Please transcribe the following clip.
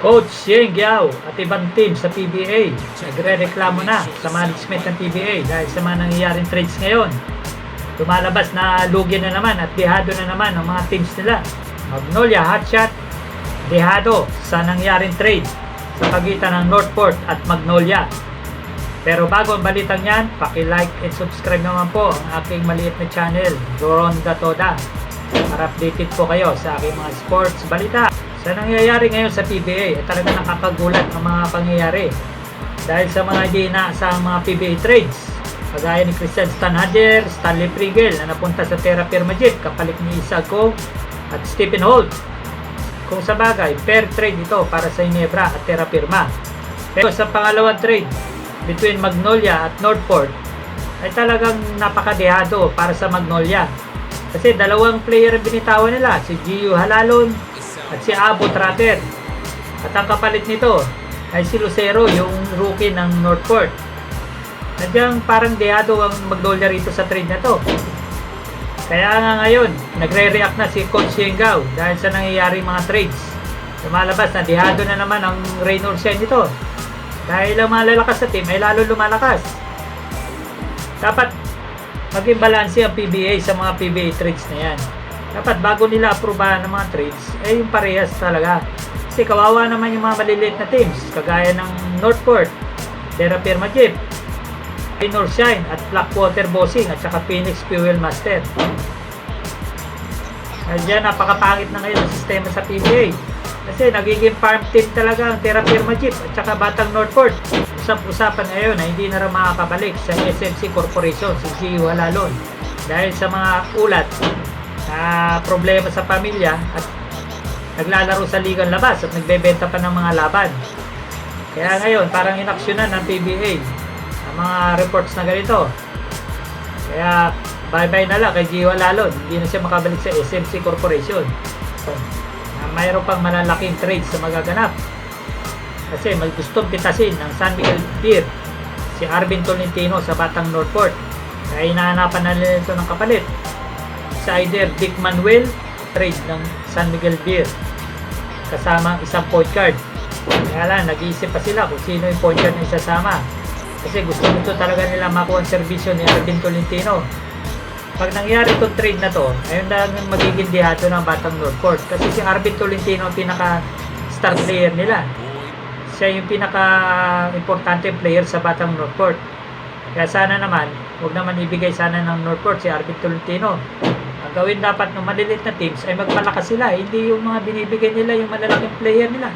Coach Yeng Giao at ibang team sa PBA nagre-reklamo na sa management ng PBA dahil sa mga nangyayaring trades ngayon. Lumalabas na lugi na naman at dehado na naman ang mga teams nila. Magnolia Hotshot, dehado sa nangyaring trade sa pagitan ng Northport at Magnolia. Pero bago ang balitang yan, paki-like and subscribe naman po ang aking maliit na channel, Doronda Toda, para updated po kayo sa aking mga sports balita. Sa nangyayari ngayon sa PBA, ay talaga nakakagulat ang mga pangyayari. Dahil sa mga hindi inaasahang mga PBA trades, kagaya ni Christian Stanhader, Stanley Prigel na napunta sa Terra Firma Jet, kapalit ni Isago at Stephen Holt. Kung sa bagay, fair trade ito para sa Inebra at Terra Firma. Pero sa pangalawang trade between Magnolia at Northport ay talagang napakadehado para sa Magnolia. Kasi dalawang player ang binitawan nila, si Gio Halalon at si Abo Trater. At ang kapalit nito ay si Lucero, yung rookie ng Northport. Nadyang parang dehado ang Magnolia rito sa trade na to. Kaya nga ngayon, nagre-react na si Coach Yengao dahil sa nangyayari mga trades. Lumalabas na dehado na naman ang Raynor Sen nito. Dahil ang mga lalakas sa team ay lalo lumalakas. Dapat maging balanse ang PBA sa mga PBA trades na yan. Dapat bago nila aprobahan ng mga trades, ay yung parehas talaga. Kasi kawawa naman yung mga maliliit na teams, kagaya ng Northport, Terra Firma Jeep, North Shine at Blackwater Bossing at saka Phoenix Fuel Master. Kaya dyan, napakapangit na ngayon ang sistema sa PBA. Kasi nagiging farm team talaga ang Terra Firma Jeep at saka Batang Northport. Usap-usapan ngayon na hindi na rin makakabalik sa SMC Corporation, si Gio Halalon. Dahil sa mga ulat na problema sa pamilya at naglalaro sa ligang labas at nagbebenta pa ng mga laban. Kaya ngayon, parang inaksyonan ng PBA ang mga reports na ganito. Kaya bye-bye na lang kay Gio Lalon. Hindi na siya makabalik sa SMC Corporation. So, na mayroon pang malalaking trades sa magaganap. Kasi may gustong pitasin ng San Miguel Beer si Arvin Tolentino sa Batang Northport. Kaya hinahanapan na nila ito ng kapalit. Sa either Dick Manuel, trade ng San Miguel Beer kasama ang isang point guard. Kaya lang, nag-iisip pa sila kung sino yung point guard na isasama. Kasi gusto gusto talaga nila makuha ang serbisyo ni Arvin Tolentino. Pag nangyari itong trade na to, ayun na ang magiging dihado ng Batang Northport. Kasi si Arvin Tolentino ang pinaka star player nila. Siya yung pinaka importante player sa Batang Northport. Kaya sana naman, huwag naman ibigay sana ng Northport si Arvin Tolentino. Ang gawin dapat ng maliliit na teams ay magpalakas sila, hindi yung mga binibigay nila yung malalaking player nila.